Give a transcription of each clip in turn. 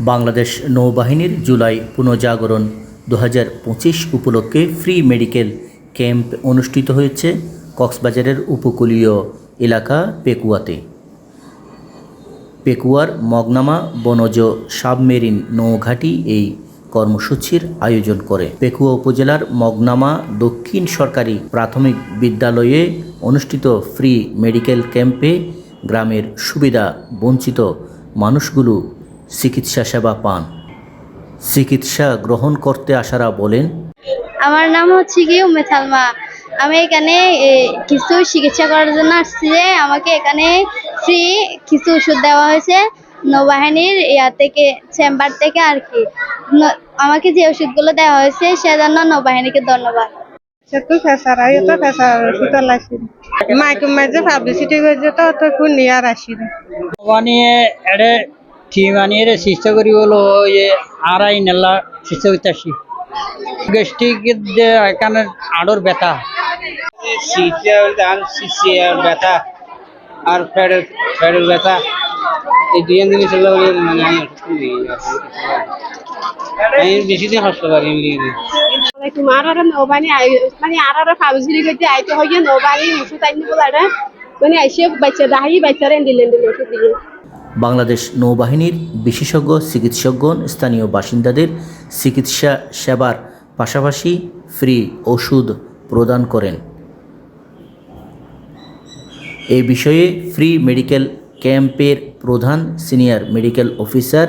বাংলাদেশ নৌবাহিনীর জুলাই পুনর্জাগরণ দু হাজার পঁচিশ উপলক্ষে ফ্রি মেডিকেল ক্যাম্প অনুষ্ঠিত হয়েছে কক্সবাজারের উপকূলীয় এলাকা পেকুয়াতে। পেকুয়ার মগনামা বনজ সাবমেরিন নৌঘাটি এই কর্মসূচির আয়োজন করে। পেকুয়া উপজেলার মগনামা দক্ষিণ সরকারি প্রাথমিক বিদ্যালয়ে অনুষ্ঠিত ফ্রি মেডিকেল ক্যাম্পে গ্রামের সুবিধা বঞ্চিত মানুষগুলো চিকিৎসা সেবা পান। চিকিৎসা গ্রহণ করতে আসারা বলেন আমার নাম হচ্ছে কি উম্মে আমি এখানে এ, কিছু চিকিৎসা করার জন্য আসছি যে আমাকে এখানে ফ্রি কিছু ওষুধ দেওয়া হয়েছে নৌবাহিনীর ইয়া থেকে চেম্বার থেকে আর কি। আমাকে যে ওষুধগুলো দেওয়া হয়েছে সেজন্য নৌবাহিনীকে ধন্যবাদ। সেতু ফেসার আই তো ফেসার সুতা লাগছে মাইকে মাঝে পাবলিসিটি করছে তো তো কোন নিয়ার আসিরে বানিয়ে এডে আসি গ্যাস্ট্রিক যে এখানে আড়র ব্যথা। সিটের দান সিসিয়ার ব্যথা আর ফ্যাডের ফ্যাডের ব্যথা। এই দুই জিনিস হলো মানে আমি বেশি দিন হাসপাতাল লিখে তোমার আর নৌবানি মানে আর আর পাবলিসিটি করতে আইতে হইয়া নৌবানি ওষুধ আইনি বলে মানে আইসে বাচ্চা দাহি বাচ্চারা দিলেন দিলেন ওষুধ দিলেন বাংলাদেশ নৌবাহিনীর বিশেষজ্ঞ, চিকিৎসকগণ, স্থানীয় বাসিন্দাদের চিকিৎসা সেবার পাশাপাশি ফ্রি ওষুধ প্রদান করেন। এ বিষয়ে ফ্রি মেডিকেল ক্যাম্পের প্রধান সিনিয়র মেডিকেল অফিসার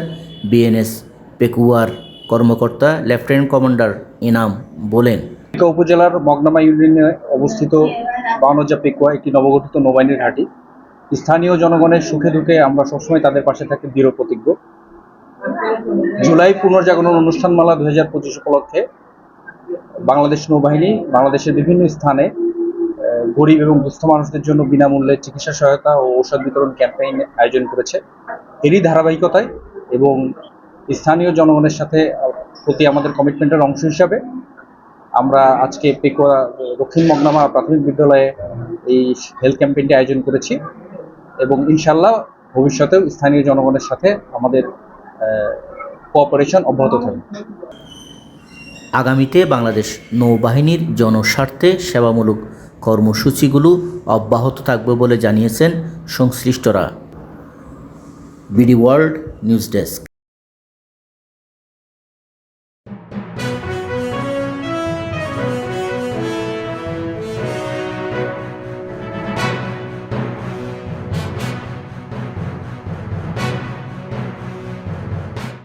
বিএনএস পেকুয়ার কর্মকর্তা লেফটেন্যান্ট কমান্ডার ইনাম বলেন উপজেলার মগনামা ইউনিয়নে অবস্থিত বানজা পেকুয়া একটি নবগঠিত নৌবাহিনীর ঘাঁটি। স্থানীয় জনগণের সুখে দুঃখে আমরা সবসময় তাদের পাশে থাকি দৃঢ় প্রতিজ্ঞ। জুলাই পুনর্জাগরণ অনুষ্ঠানমালা দু হাজার পঁচিশ উপলক্ষে বাংলাদেশ নৌবাহিনী বাংলাদেশের বিভিন্ন স্থানে গরিব এবং দুস্থ মানুষদের জন্য বিনামূল্যে চিকিৎসা সহায়তা ও ঔষধ বিতরণ ক্যাম্পেইন আয়োজন করেছে। এরই ধারাবাহিকতায় এবং স্থানীয় জনগণের সাথে প্রতি আমাদের কমিটমেন্টের অংশ হিসাবে আমরা আজকে পেকুয়া দক্ষিণ মগনামা প্রাথমিক বিদ্যালয়ে এই হেলথ ক্যাম্পেইনটি আয়োজন করেছি। এবং ইনশাল্লাহ ভবিষ্যতেও স্থানীয় জনগণের সাথে আমাদের কোঅপারেশন অব্যাহত থাকবে। আগামীতে বাংলাদেশ নৌবাহিনীর জনস্বার্থে সেবামূলক কর্মসূচিগুলো অব্যাহত থাকবে বলে জানিয়েছেন সংশ্লিষ্টরা। BD world news desk.